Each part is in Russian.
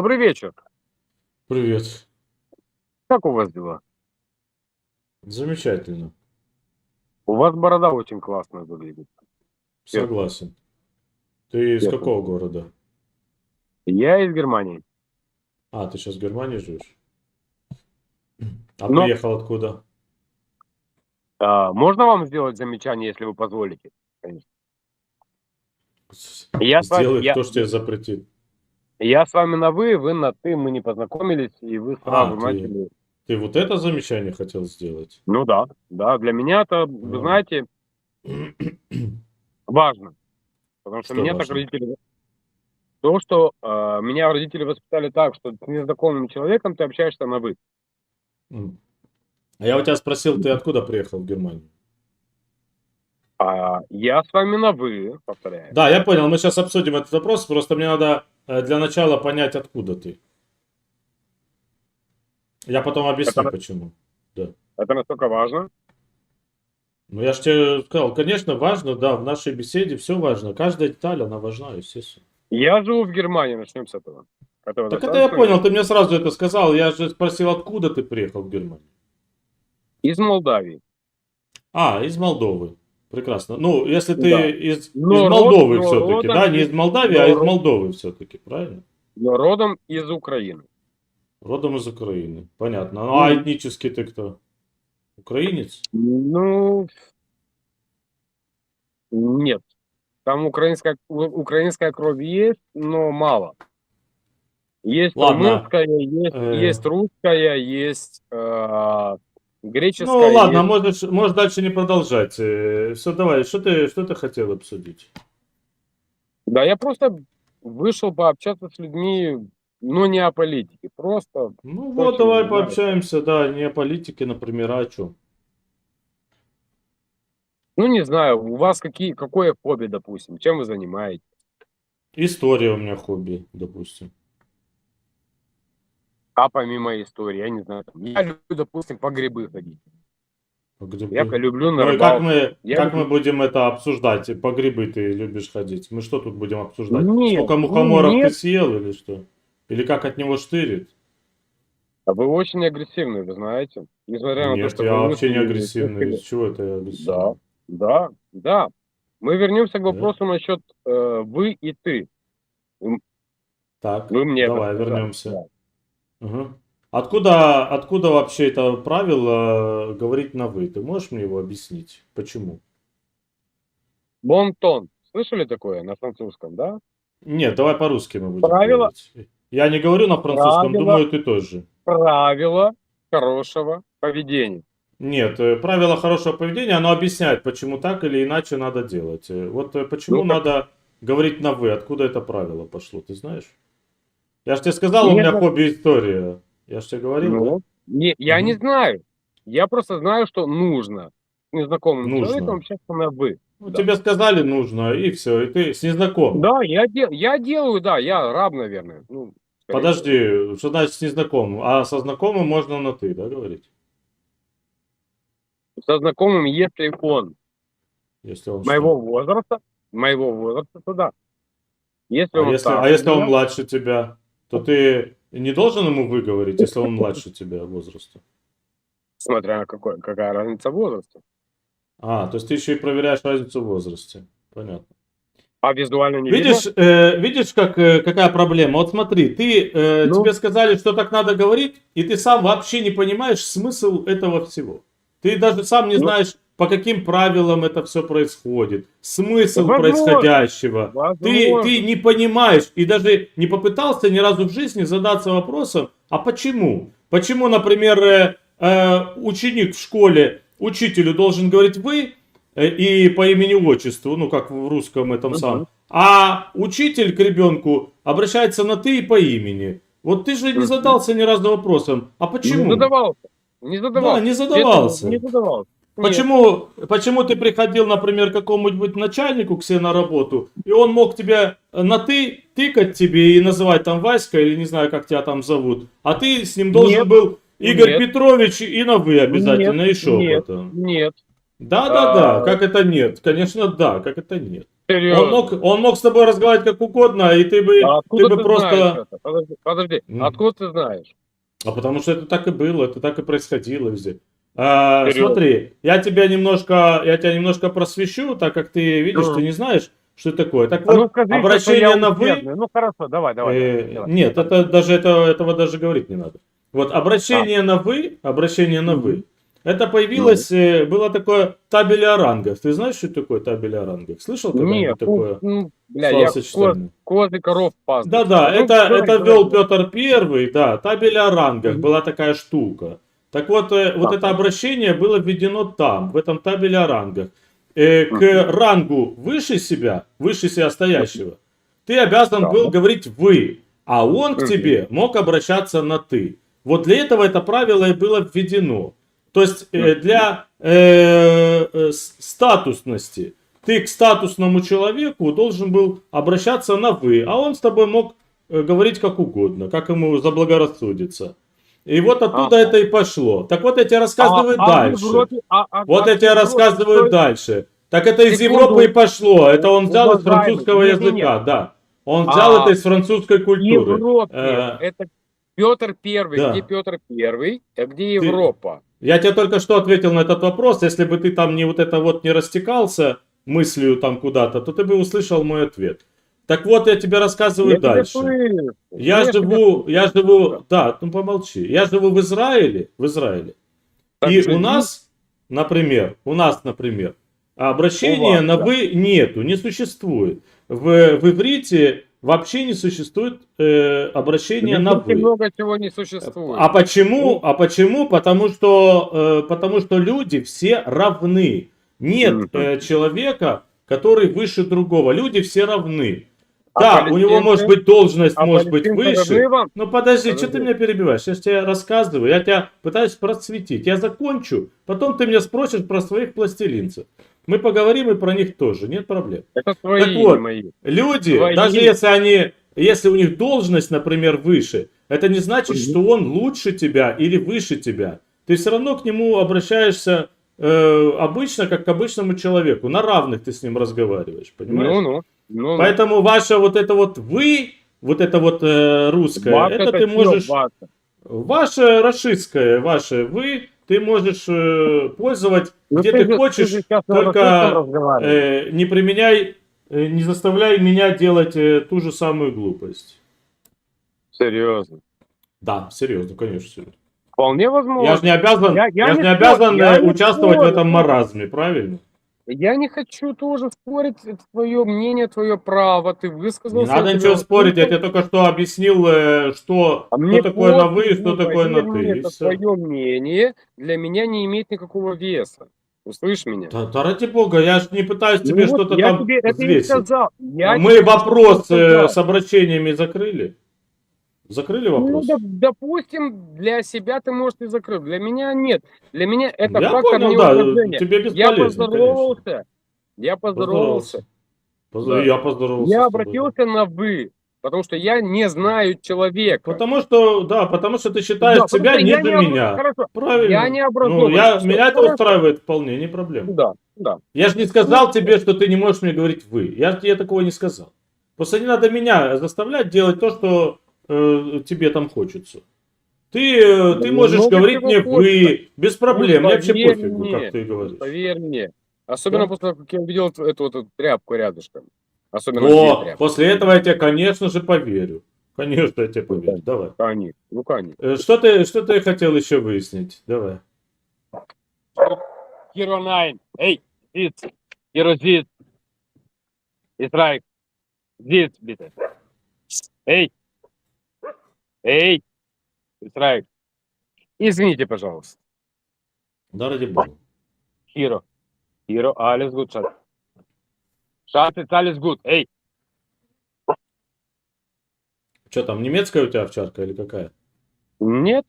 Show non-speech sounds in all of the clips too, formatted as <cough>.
Добрый вечер. Привет. Как у вас дела? Замечательно. У вас борода очень классно выглядит. Согласен. Ты из Честно. какого города? Я из Германии. А, ты сейчас в Германии живешь? А Но- приехал откуда? А, можно вам сделать замечание, если вы позволите? Я с вами- Сделай, я- кто ж тебе запретит. Я с вами на вы, вы на ты, мы не познакомились, и вы сразу А, ты- начали. Ты вот это замечание хотел сделать? Ну да, да, для меня это, вы Ну. знаете, <clears throat> важно. Потому что, Что меня так важно? родители... То, что э, меня родители воспитали так, что с незнакомым человеком ты общаешься на вы. А я у тебя спросил, ты откуда приехал в Германию? А я с вами на вы, повторяю. Да, я понял, мы сейчас обсудим этот вопрос, просто мне надо для начала понять, откуда ты. Я потом объясню, Это- почему. Это настолько важно. Ну, я же тебе сказал, конечно, важно, да, в нашей беседе все важно. Каждая деталь, она важна, естественно. Я живу в Германии, начнем с этого. Этого Так это я понял, ты мне сразу это сказал. Я же спросил, откуда ты приехал в Германию. Из Молдавии. А, из Молдовы. Прекрасно. Ну, если ты Да. из, Но из Молдовы но все-таки, да, не из- Молдавии, но а из Молдовы все-таки, правильно? Но родом из Украины. Родом из Украины. Понятно. Ну, а этнически ты кто? Украинец? Ну, нет. Там украинская, украинская кровь есть, но мало. Есть Ладно. румынская, есть, Э. есть русская, есть э, греческая. Ну, ладно, есть- можешь, можешь дальше не продолжать. Все, давай, что ты, что ты хотел обсудить? Да, я просто вышел пообщаться с людьми, но не о политике. Просто Ну, вот, давай нравится. пообщаемся, да, не о политике, например, а о чем. Ну, не знаю, у вас какие, какое хобби, допустим, чем вы занимаетесь? История у меня хобби, допустим. А помимо истории, я не знаю, там, я люблю, допустим, по грибы ходить. По грибы. Я люблю на Ну как мы, Я как люблю- мы будем это обсуждать? По грибы ты любишь ходить? Мы что тут будем обсуждать? Нет, Сколько мухоморов нет. ты съел или что? Или как от него штырит? А вы очень агрессивный, вы знаете. Несмотря на то, Нет, что я вы вообще не агрессивный. Из чего это я агрессивный? Да, да, да. Мы вернемся к Да. вопросу насчет э, вы и ты. Так, Вы мне давай вернемся. да. Мгм. Откуда, откуда вообще это правило говорить на вы? Ты можешь мне его объяснить? Почему? Бонтон. Слышали такое на французском, да? Нет, давай по-русски мы будем Правило- говорить. Я не говорю на французском, Правило- думаю, ты тоже. Правила хорошего поведения. Нет, э, правило хорошего поведения, оно объясняет, почему так или иначе надо делать. Э, Вот э, почему Ну, надо говорить на вы, откуда это правило пошло, ты знаешь? Я же тебе сказал, у меня ну- хобби история. Я же тебе говорил, да? Ну, не, я не Мгм. знаю. Я просто знаю, что нужно незнакомым Нужно. человеком общаться на вы. Ну, да. Тебе сказали нужно, и все, и ты с незнакомым. Да, я, де- я делаю, да, я раб, наверное. Ну, Подожди, что значит с незнакомым? А со знакомым можно на ты, да, говорить? Со знакомым, если он Если он моего что? возраста, моего возраста, то да. Если А он если, а старше если он младше тебя, то ты не должен ему выговорить, если он младше тебя возраста? смотря какой, какая разница в возрасте. А, то есть ты еще и проверяешь разницу в возрасте. Понятно. А визуально не Видишь, э, видишь, как, э, какая проблема? Вот смотри, ты, э, Ну. тебе сказали, что так надо говорить, и ты сам вообще не понимаешь смысл этого всего. Ты даже сам не Ну. знаешь, по каким правилам это все происходит, смысл Возможно. происходящего. Ты, Возможно. ты не понимаешь и даже не попытался ни разу в жизни задаться вопросом, а почему? Почему, например, э, э, ученик в школе учителю должен говорить вы э, и по имени отчеству, ну как в русском этом самом, а учитель к ребенку обращается на ты и по имени. Вот ты же не задался ни разу вопросом, а почему? Не задавался. Не задавался. Да, не задавался. Не задавался. Нет. Почему, почему ты приходил, например, к какому-нибудь начальнику к себе на работу, и он мог тебя на ты тыкать тебе и называть там Васька или не знаю, как тебя там зовут, а ты с ним должен Нет. был Игорь Нет. Петрович и на вы обязательно, и Нет. шепотом. Нет. Да, да, да, А. как это нет? Конечно, да, как это нет. Серьезно. Он мог, он мог с тобой разговаривать как угодно, и ты бы, А ты бы ты, просто... это? Подожди, подожди. Откуда ты знаешь? А потому что это так и было, это так и происходило везде. А, Серьезно? смотри, я тебя немножко, я тебя немножко просвещу, так как ты видишь, Ну. ты не знаешь, что такое. Так А ну вот, скажи, что обращение на вы. Ну хорошо, давай, давай. э, давай, давай. нет, это даже это, этого даже говорить не надо. Вот обращение на вы, обращение на вы. Это появилось, э, было такое табель о рангах. Ты знаешь, что такое табель о рангах? Слышал Нет, такое? ну, ну, бля, я коз, коров пас. Да-да, Ну, это, это вел. Петр Первый, да, табель о рангах, была такая штука. Так вот, э, вот это обращение было введено там, в этом табеле о рангах. Э, к рангу выше себя, выше себя стоящего, ты обязан Да. был говорить «вы», а он к тебе мог обращаться на «ты». Вот для этого это правило и было введено. То есть э, для э, э, статусности ты к статусному человеку должен был обращаться на «вы», а он с тобой мог говорить как угодно, как ему заблагорассудится. И вот оттуда Ага. это и пошло. Так вот я тебе рассказываю А- а дальше. Европе- а- а- Вот а я в тебе рассказываю что- дальше. Так это из Секунду. Европы и пошло. Это он взял из французского нет, языка, нет. да. Он взял А, это из французской культуры. Европе Э, это Петр Первый. да. Где Петр Первый, а где Европа? Я тебе только что ответил на этот вопрос. Если бы ты там не вот это вот не растекался мыслью там куда-то, то ты бы услышал мой ответ. Так вот, я тебе рассказываю Я дальше. Я тебя живу, я живу, да, ну помолчи. Я живу в Израиле, в Израиле. Так И у нас, например, у нас, например, обращения У вас, на да. вы нету, не существует. В, в иврите вообще не существует э, обращения на вы. много чего не существует. А почему? А почему? Потому что, э, потому что люди все равны. Нет э, человека, который выше другого. Люди все равны. А да, у него может быть должность, А может быть выше. вам? Ну подожди, что Подожди. ты меня перебиваешь? Я же тебе рассказываю, я тебя пытаюсь просветить. Я закончу, потом ты меня спросишь про своих пластилинцев. Мы поговорим и про них тоже, нет проблем. Это твои, Так вот, мои. Люди, Твои. даже если они, если у них должность, например, выше, это не значит, Мгм. что он лучше тебя или выше тебя. Ты все равно к нему обращаешься э, обычно, как к обычному человеку. На равных ты с ним разговариваешь, понимаешь? Ну, ну. Ну, Поэтому ваше вот это вот вы, вот это вот э, русское, Ваше это ты можешь... ваше? Ваше рашистское, ваше вы, ты можешь э, пользовать Ну, где ты ты, хочешь, ты только э, не применяй, э, не заставляй меня делать э, ту же самую глупость. Серьезно. Да, серьезно, конечно, серьезно. Вполне возможно. Я же не обязан, Я- я, я не не обязан я э, не участвовать в спорю, этом ну. маразме, правильно? Я не хочу тоже спорить, это твое мнение, твое право, ты Не высказался. надо я ничего спорить, я тебе только что объяснил, э, что, А что такое на вы и что ну, такое на ты. Это твое мнение для меня не имеет никакого веса. Услышь меня. Да, да ради бога, я же не пытаюсь тебе Ну что-то там тебе это взвесить. сказал. Я Мы тебе вопрос э, сказал. с обращениями закрыли? Закрыли Ну, вопрос? доп- допустим, для себя ты, может, и закрыл. Для меня нет. Для меня это Я фактор понял, да, тебе Я поздоровался. Я поздоровался. Поз- Да. Я поздоровался. Я обратился на вы, потому что я не знаю человека. Потому что, да, потому что ты считаешь Да, себя что не до обра- меня. Хорошо. Правильно. Я не ну, образован. я, Всё, меня это хорошо. устраивает вполне, не проблема. Да, да. Я же не сказал тебе, что ты не можешь мне говорить вы. Я тебе такого не сказал. Просто не надо меня заставлять делать то, что э, тебе там хочется. Ты, э, ты Ну, можешь много говорить мне хочется. вы, без проблем. Ну, Мне вообще пофигу, мне, как ты говоришь. Поверь мне. Особенно Да. после того, как я увидел эту, эту, вот эту тряпку рядышком. Особенно О, после этого я тебе, конечно же, поверю. Конечно, я тебе поверю. да. Давай. Конечно. Ну, конечно. Э, Что ты, что ты хотел еще выяснить? Давай. Hero 9. Эй, this. Hero. It's right. This, bitte. Эй. Эй. Right. Извините, пожалуйста. Да ради бога. Hero, alles gut, Schatz. Schatz, it's alles gut. Эй. Что там, немецкая у тебя овчарка или какая? Нет.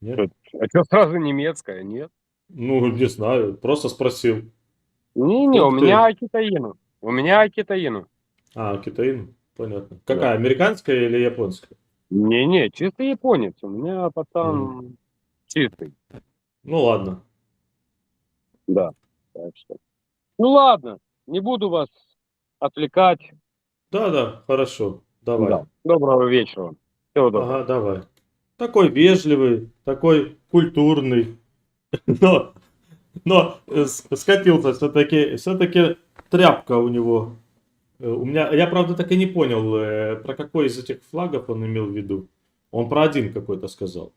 Нет? А что сразу немецкая? Нет. Ну, не знаю, просто спросил. Не-не, у меня китаину. У меня китаину. А, китаин? Понятно. Какая, американская или японская? Не-не, чисто японец. У меня пацан чистый. Ну ладно. Да. Так что. Ну ладно. Не буду вас отвлекать. Да, да, хорошо. Давай. Да. Доброго вечера. Всего доброго. Ага, давай. Такой вежливый, такой культурный. <laughs> Но, но э, скатился все-таки, все-таки тряпка у него. Э, У меня, я правда так и не понял, э, про какой из этих флагов он имел в виду. Он про один какой-то сказал.